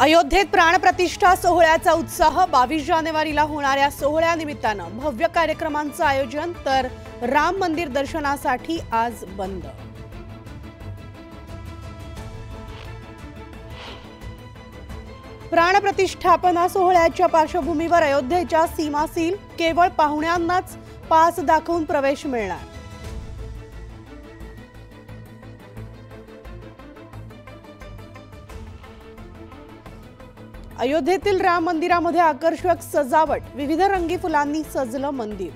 अयोध्येत प्राणप्रतिष्ठा सोहळ्याचा उत्साह बावीस जानेवारीला होणाऱ्या सोहळ्यानिमित्तानं भव्य कार्यक्रमांचं आयोजन तर राम मंदिर दर्शनासाठी आज बंद. प्राणप्रतिष्ठापना सोहळ्याच्या पार्श्वभूमीवर अयोध्येच्या सीमा सील केवळ पाहुण्यांनाच पास दाखवून प्रवेश मिळणार. अयोध्येतील राम मंदिरामध्ये आकर्षक सजावट. विविध रंगी फुलांनी सजलं मंदिर.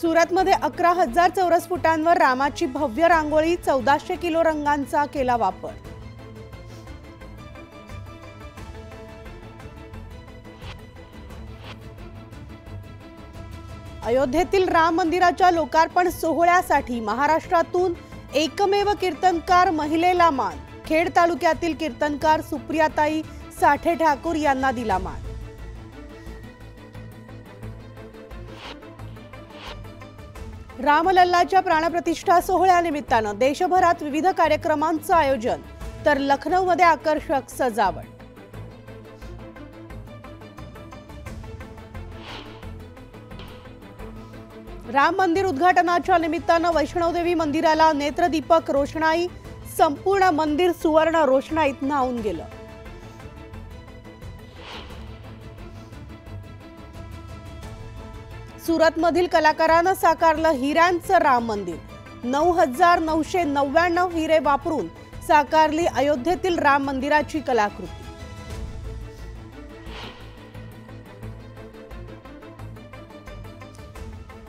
सुरतमध्ये अकरा हजार चौरस फुटांवर रामाची भव्य रांगोळी चौदाशे किलो रंगांचा केला वापर. अयोध्येतील राम मंदिराच्या लोकार्पण सोहळ्यासाठी महाराष्ट्रातून एकमेव कीर्तनकार महिलेला मान खेड तालुक्यातील कीर्तनकार सुप्रियाताई साठे ठाकूर यांना दिला मान. रामलल्लाच्या प्राणप्रतिष्ठा सोहळ्यानिमित्तानं देशभरात विविध कार्यक्रमांचं आयोजन तर लखनौमध्ये आकर्षक सजावट. राम मंदिर उद्घाटनाच्या निमित्तानं वैष्णवदेवी मंदिराला नेत्रदीपक रोषणाई संपूर्ण मंदिर सुवर्ण रोषणाईत न्हावून गेलं. सुरतमधील कलाकारानं साकारलं हिऱ्यांचं राम मंदिर. नऊ हजार नऊशे नव्याण्णव हिरे वापरून साकारली अयोध्येतील राम मंदिराची कलाकृती.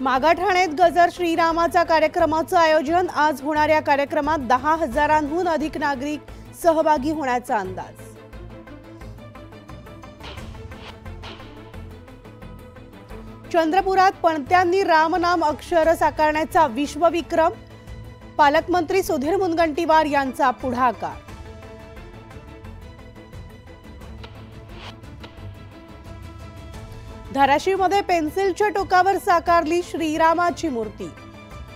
मागाठाण्यात गजर श्रीरामाचा कार्यक्रमाचं आयोजन. आज होणाऱ्या कार्यक्रमात दहा हजारांहून अधिक नागरिक सहभागी होण्याचा अंदाज. चंद्रपुरात पणत्यांनी रामनाम अक्षर साकारण्याचा विश्वविक्रम. पालकमंत्री सुधीर मुनगंटीवार यांचा पुढाकार. धाराशिवमध्ये पेन्सिलच्या टोकावर साकारली श्रीरामाची मूर्ती.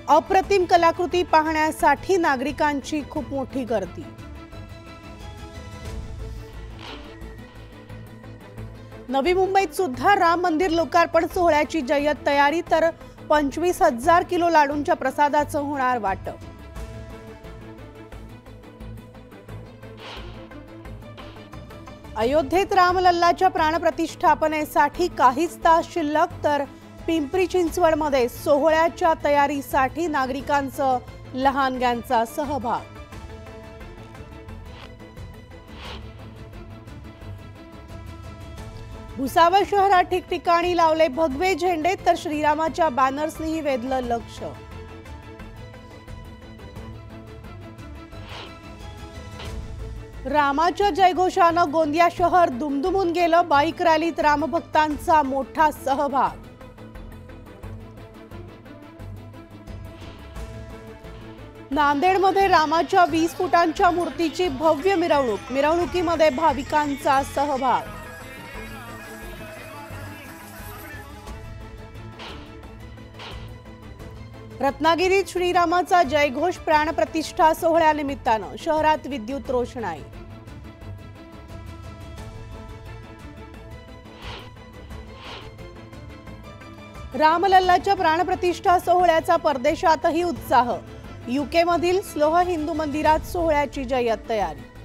अप्रतिम कलाकृती पाहण्यासाठी नागरिकांची खूप मोठी गर्दी. नवी मुंबईत सुद्धा राम मंदिर लोकार्पण सोहळ्याची जय्यत तयारी तर पंचवीस हजार किलो लाडूंच्या प्रसादाचं होणार वाटप. अयोध्येत रामलल्लाच्या प्राणप्रतिष्ठापनेसाठी काहीच तास शिल्लक तर पिंपरी चिंचवडमध्ये सोहळ्याच्या तयारीसाठी नागरिकांचं लहानग्यांचा सहभाग. भुसावळ शहरात ठिकठिकाणी लावले भगवे झेंडे तर श्रीरामाच्या बॅनर्सनीही वेधलं लक्ष. रामाच्या जयघोषानं गोंदिया शहर दुमदुमून गेलं बाईक रॅलीत रामभक्तांचा मोठा सहभाग. नांदेडमध्ये रामाच्या वीस फुटांच्या मूर्तीची भव्य मिरवणूक मिरवणुकीमध्ये भाविकांचा सहभाग. रत्नागिरीत श्रीरामाचा जयघोष प्राणप्रतिष्ठा सोहळ्यानिमित्तानं शहरात विद्युत रोषणाई. रामलल्लाच्या प्राणप्रतिष्ठा सोहळ्याचा परदेशातही उत्साह. युकेमधील स्लोह हिंदू मंदिरात सोहळ्याची जय्यत तयारी.